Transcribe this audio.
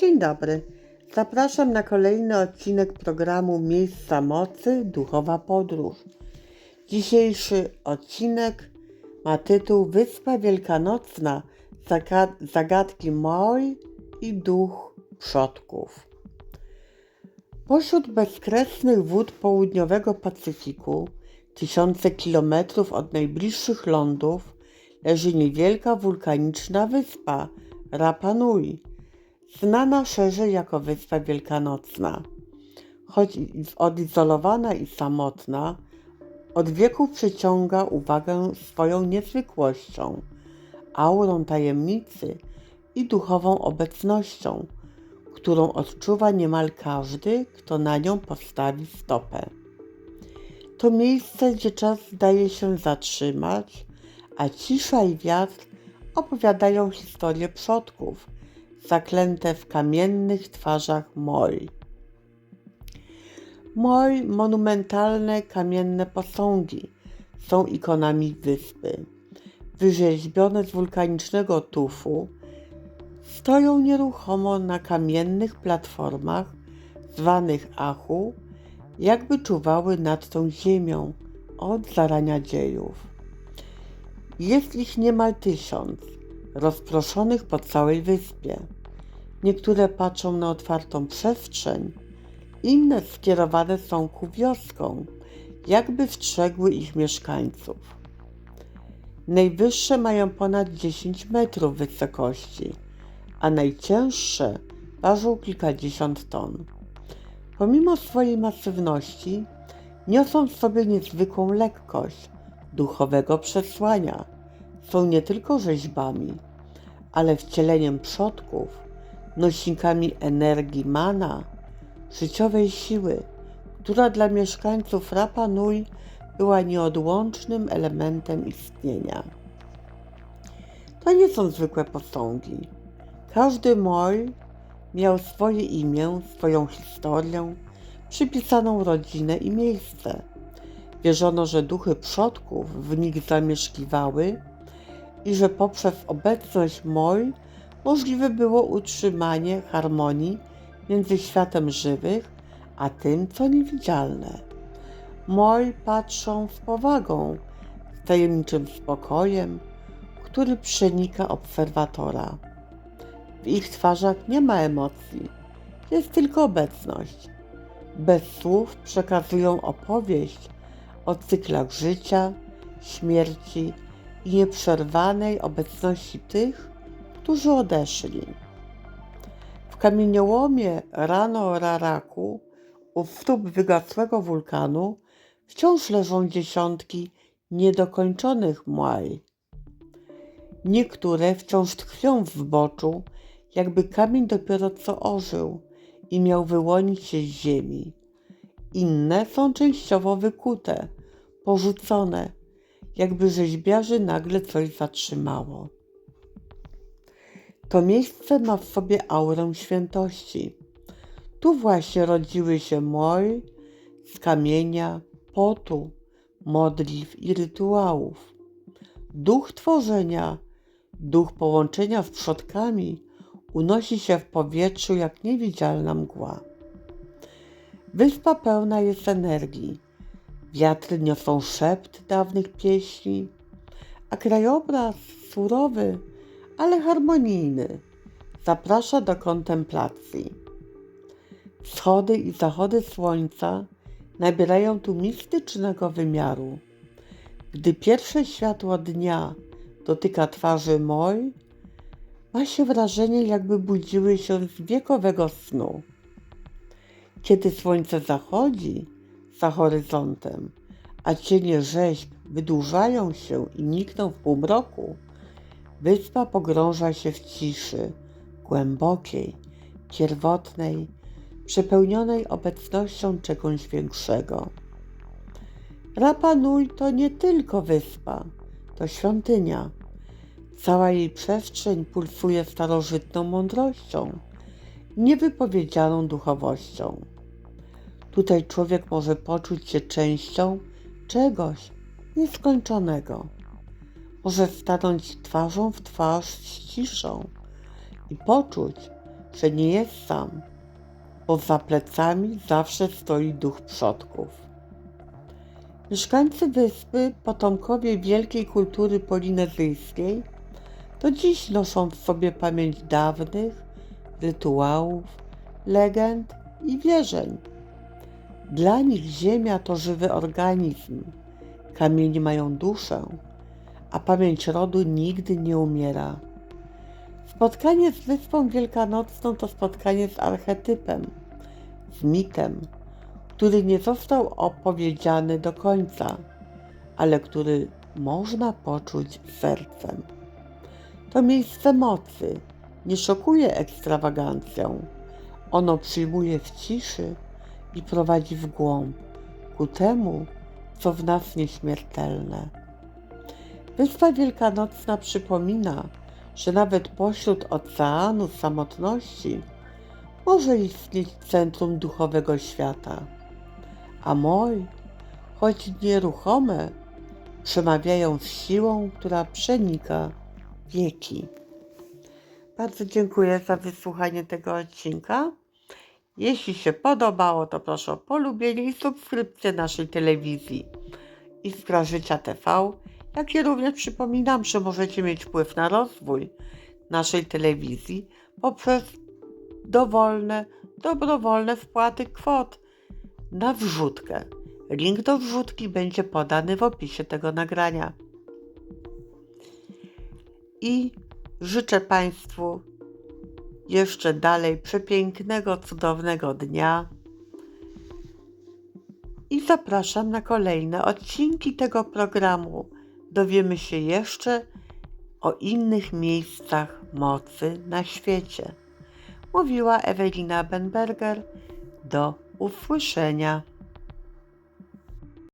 Dzień dobry. Zapraszam na kolejny odcinek programu Miejsca Mocy Duchowa Podróż. Dzisiejszy odcinek ma tytuł Wyspa Wielkanocna Zaga- Zagadki Moi i Duch Przodków. Pośród bezkresnych wód południowego Pacyfiku, tysiące kilometrów od najbliższych lądów, leży niewielka wulkaniczna wyspa Rapa Nui, znana szerzej jako Wyspa Wielkanocna. Choć odizolowana i samotna, od wieków przyciąga uwagę swoją niezwykłością, aurą tajemnicy i duchową obecnością, którą odczuwa niemal każdy, kto na nią postawi stopę. To miejsce, gdzie czas zdaje się zatrzymać, a cisza i wiatr opowiadają historie przodków, zaklęte w kamiennych twarzach Moi. Moi monumentalne kamienne posągi są ikonami wyspy. Wyrzeźbione z wulkanicznego tufu, stoją nieruchomo na kamiennych platformach zwanych Achu, jakby czuwały nad tą ziemią od zarania dziejów. Jest ich niemal tysiąc, rozproszonych po całej wyspie. Niektóre patrzą na otwartą przestrzeń, inne skierowane są ku wioskom, jakby wstrzegły ich mieszkańców. Najwyższe mają ponad 10 metrów wysokości, a najcięższe ważą kilkadziesiąt ton. Pomimo swojej masywności, niosą w sobie niezwykłą lekkość duchowego przesłania. Są nie tylko rzeźbami, ale wcieleniem przodków, nośnikami energii mana, życiowej siły, która dla mieszkańców Rapa Nui była nieodłącznym elementem istnienia. To nie są zwykłe posągi. Każdy Moi miał swoje imię, swoją historię, przypisaną rodzinę i miejsce. Wierzono, że duchy przodków w nich zamieszkiwały i że poprzez obecność Moi możliwe było utrzymanie harmonii między światem żywych a tym, co niewidzialne. Moi patrzą z powagą, z tajemniczym spokojem, który przenika obserwatora. W ich twarzach nie ma emocji, jest tylko obecność. Bez słów przekazują opowieść o cyklach życia, śmierci i nieprzerwanej obecności tych, którzy odeszli. W kamieniołomie Rano Raraku, u stóp wygasłego wulkanu, wciąż leżą dziesiątki niedokończonych młaj. Niektóre wciąż tkwią w zboczu, jakby kamień dopiero co ożył i miał wyłonić się z ziemi. Inne są częściowo wykute, porzucone, jakby rzeźbiarzy nagle coś zatrzymało. To miejsce ma w sobie aurę świętości. Tu właśnie rodziły się moj z kamienia, potu, modlitw i rytuałów. Duch tworzenia, duch połączenia z przodkami unosi się w powietrzu jak niewidzialna mgła. Wyspa pełna jest energii. Wiatry niosą szept dawnych pieśni, a krajobraz surowy, ale harmonijny zaprasza do kontemplacji. Wschody i zachody słońca nabierają tu mistycznego wymiaru. Gdy pierwsze światło dnia dotyka twarzy moj, ma się wrażenie, jakby budziły się z wiekowego snu. Kiedy słońce zachodzi za horyzontem, a cienie rzeźb wydłużają się i nikną w półmroku, wyspa pogrąża się w ciszy, głębokiej, pierwotnej, przepełnionej obecnością czegoś większego. Rapa Nui to nie tylko wyspa, to świątynia. Cała jej przestrzeń pulsuje starożytną mądrością, niewypowiedzianą duchowością. Tutaj człowiek może poczuć się częścią czegoś nieskończonego. Może stanąć twarzą w twarz z ciszą i poczuć, że nie jest sam, bo za plecami zawsze stoi duch przodków. Mieszkańcy wyspy, potomkowie wielkiej kultury polinezyjskiej, do dziś noszą w sobie pamięć dawnych rytuałów, legend i wierzeń. Dla nich Ziemia to żywy organizm, kamienie mają duszę, a pamięć rodu nigdy nie umiera. Spotkanie z Wyspą Wielkanocną to spotkanie z archetypem, z mitem, który nie został opowiedziany do końca, ale który można poczuć sercem. To miejsce mocy nie szokuje ekstrawagancją. Ono przyjmuje w ciszy i prowadzi w głąb, ku temu, co w nas nieśmiertelne. Wyspa Wielkanocna przypomina, że nawet pośród oceanu samotności może istnieć centrum duchowego świata. A moj, choć nieruchome, przemawiają z siłą, która przenika wieki. Bardzo dziękuję za wysłuchanie tego odcinka. Jeśli się podobało, to proszę o polubienie i subskrypcję naszej telewizji Iskra Życia TV, jak i również przypominam, że możecie mieć wpływ na rozwój naszej telewizji poprzez dowolne, dobrowolne wpłaty kwot na wrzutkę. Link do wrzutki będzie podany w opisie tego nagrania. I życzę Państwu jeszcze dalej przepięknego, cudownego dnia. I zapraszam na kolejne odcinki tego programu. Dowiemy się jeszcze o innych miejscach mocy na świecie. Mówiła Ewelina Benberger. Do usłyszenia.